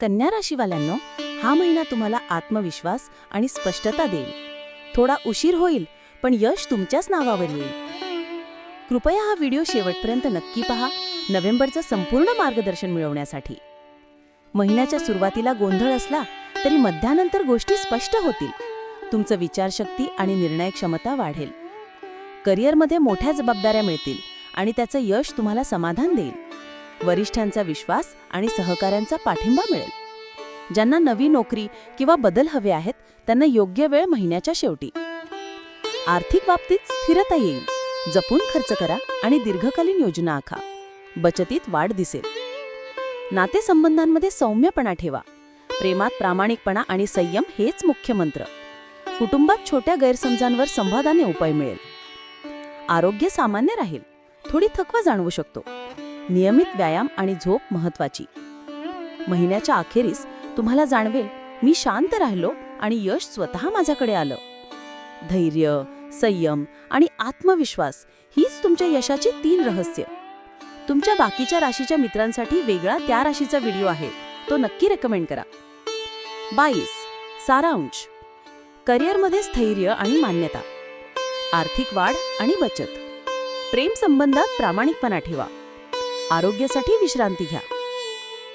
कन्या राशीवाल्यांनो हा महिना तुम्हाला आत्मविश्वास आणि स्पष्टता देईल. थोडा उशीर होईल पण यश तुमच्याच नावावर येईल. कृपया हा व्हिडिओ शेवटपर्यंत नक्की पहा नोव्हेंबरचं संपूर्ण मार्गदर्शन मिळवण्यासाठी. महिन्याच्या सुरुवातीला गोंधळ असला तरी मध्यानंतर गोष्टी स्पष्ट होतील. तुमचं विचारशक्ती आणि निर्णय क्षमता वाढेल. करिअरमध्ये मोठ्या जबाबदाऱ्या मिळतील आणि त्याचं यश तुम्हाला समाधान देईल. वरिष्ठांचा विश्वास आणि सहकाऱ्यांचा पाठिंबा मिळेल. ज्यांना नवी नोकरी किंवा बदल हवे आहेत त्यांना योग्य वेळ महिन्याच्या शेवटी. आर्थिक बाबतीत स्थिरता येईल. जपून खर्च करा आणि दीर्घकालीन योजना आखा. बचतीत वाढ दिसेल. नातेसंबंधांमध्ये सौम्यपणा ठेवा. प्रेमात प्रामाणिकपणा आणि संयम हेच मुख्य मंत्र. कुटुंबात छोट्या गैरसमजांवर संवादाने उपाय मिळेल. आरोग्य सामान्य राहील. थोडी थकवा जाणवू शकतो. नियमित व्यायाम आणि झोप महत्वाची महिन्याच्या अखेरीस तुम्हाला जाणवेल मी शांत राहिलो आणि यश स्वतः माझ्याकडे आलं. धैर्य संयम आणि आत्मविश्वास हीच तुमच्या यशाची तीन रहस्य. तुमच्या बाकीच्या राशीच्या मित्रांसाठी वेगळा त्या राशीचा व्हिडिओ आहे तो नक्की रेकमेंड करा. बाईस सारांश. करिअरमध्ये स्थैर्य आणि मान्यता. आर्थिक वाढ आणि बचत. प्रेम संबंधात प्रामाणिकपणा ठेवा. आरोग्यासाठी विश्रांती घ्या.